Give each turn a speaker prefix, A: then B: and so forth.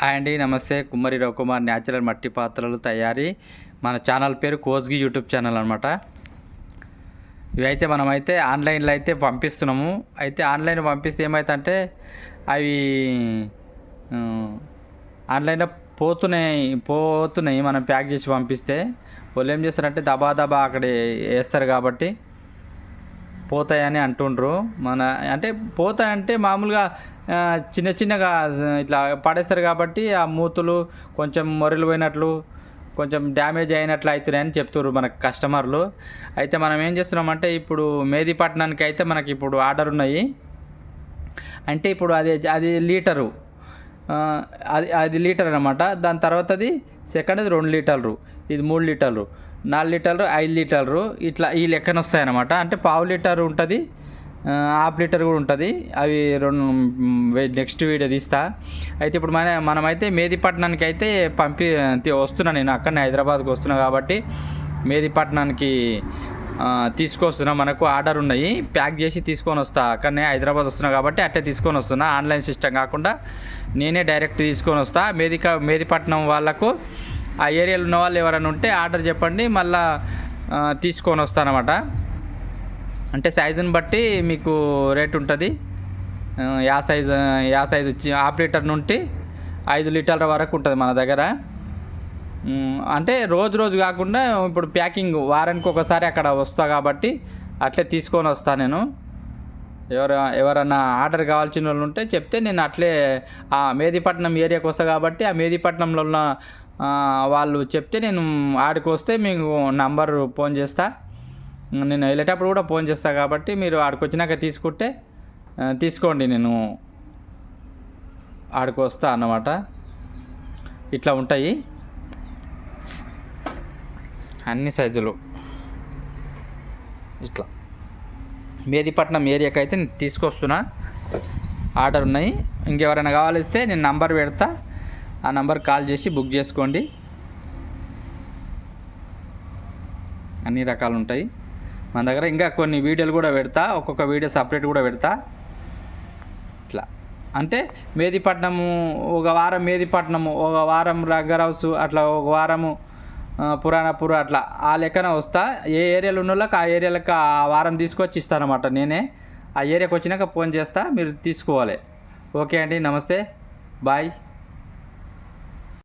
A: Hi అండి నమస్తే. కుమ్మరి రవికుమార్ న్యాచురల్ మట్టి పాత్రలు తయారీ. మన ఛానల్ పేరు కోజ్గి యూట్యూబ్ ఛానల్ అనమాట ఇవైతే మనమైతే ఆన్లైన్లో అయితే పంపిస్తున్నాము. అయితే ఆన్లైన్ పంపిస్తే ఏమవుతుందంటే అవి ఆన్లైన్లో పోతున్నాయి పోతున్నాయి. మనం ప్యాక్ చేసి పంపిస్తే. వాళ్ళు ఏం చేస్తారంటే దబా దబా అక్కడ వేస్తారు కాబట్టి. పోతాయని అంటుండ్రు. మన అంటే పోతాయంటే మామూలుగా చిన్న చిన్నగా ఇట్లా పడేస్తారు కాబట్టి ఆ మూతులు కొంచెం మొరలు పోయినట్లు కొంచెం డ్యామేజ్ అయినట్లు అవుతున్నాయని చెప్తున్నారు మనకు కస్టమర్లు. అయితే మనం ఏం చేస్తున్నామంటే ఇప్పుడు మేదీపట్నానికి అయితే మనకి ఇప్పుడు ఆర్డర్ ఉన్నాయి. అంటే ఇప్పుడు అది అది లీటరు. అది అది లీటర్ అనమాట దాని తర్వాత అది సెకండ్ అది రెండు లీటర్లు. ఇది మూడు లీటర్లు. నాలుగు లీటర్లు ఐదు లీటర్లు ఇట్లా ఈ లెక్కన వస్తాయన్నమాట. అంటే పావు లీటర్ ఉంటుంది హాఫ్ లీటర్ కూడా ఉంటుంది. అవి రెండు నెక్స్ట్ వీడియో తీస్తా. అయితే ఇప్పుడు మన మనమైతే మేదిపట్నానికి అయితే పంపి వస్తున్నా నేను. అక్కడనే హైదరాబాద్కి వస్తున్నా కాబట్టి మేదిపట్నానికి తీసుకొస్తున్నా. మనకు ఆర్డర్ ఉన్నాయి. ప్యాక్ చేసి తీసుకొని వస్తా. అక్కడనే హైదరాబాద్ వస్తున్నా కాబట్టి అట్టే తీసుకొని వస్తున్నా. ఆన్లైన్ సిస్టమ్ కాకుండా నేనే డైరెక్ట్ తీసుకొని వస్తా. మేదిక మేదిపట్నం వాళ్ళకు ఆ ఏరియాలో ఉన్న వాళ్ళు ఎవరైనా ఉంటే ఆర్డర్ చెప్పండి మళ్ళా తీసుకొని వస్తానమాట. అంటే సైజుని బట్టి మీకు రేట్ ఉంటుంది. యా సైజు యా సైజు వచ్చి హాఫ్ లీటర్ నుండి ఐదు లీటర్ల వరకు ఉంటుంది మన దగ్గర. అంటే రోజు రోజు కాకుండా ఇప్పుడు ప్యాకింగ్ వారానికి ఒకసారి అక్కడ వస్తా కాబట్టి అట్లే తీసుకొని వస్తా నేను. ఎవరు ఎవరన్నా ఆర్డర్ కావాల్సిన వాళ్ళు ఉంటే చెప్తే నేను అట్లే ఆ మేదీపట్నం ఏరియాకి వస్తా కాబట్టి ఆ మేదీపట్నంలో ఉన్న వాళ్ళు చెప్తే నేను ఆడికి వస్తే మీకు నంబర్ ఫోన్ చేస్తా. నేను వెళ్ళేటప్పుడు కూడా ఫోన్ చేస్తా కాబట్టి మీరు ఆడికి వచ్చినాక తీసుకుంటే తీసుకోండి నేను ఆడికి వస్తా అన్నమాట. ఇట్లా ఉంటాయి. అన్ని సైజులు. ఇట్లా. మేదిపట్నం ఏరియాకి అయితే నేను తీసుకొస్తున్నా. ఆర్డర్ ఉన్నాయి. ఇంకెవరైనా కావాలిస్తే నేను నంబర్ పెడతా. ఆ నంబర్ కాల్ చేసి బుక్ చేసుకోండి. అన్ని రకాలు ఉంటాయి. మన దగ్గర ఇంకా కొన్ని వీడియోలు కూడా పెడతా ఒక్కొక్క వీడియో సపరేట్ కూడా పెడతా. ఇట్లా. అంటే మేదిపట్నము ఒక వారం మేదిపట్నము ఒక వారం రగ్గర హౌస్ అట్లా ఒక వారము పురాణపూర్ అట్లా. ఆ లెక్కన వస్తా. ఏ ఏరియాలో ఉన్న వాళ్ళకి ఆ ఏరియాలకు ఆ వారం తీసుకొచ్చి ఇస్తానమాట నేనే. ఆ ఏరియాకి వచ్చినాక ఫోన్ చేస్తా మీరు తీసుకోవాలి. ఓకే అండి నమస్తే. బాయ్.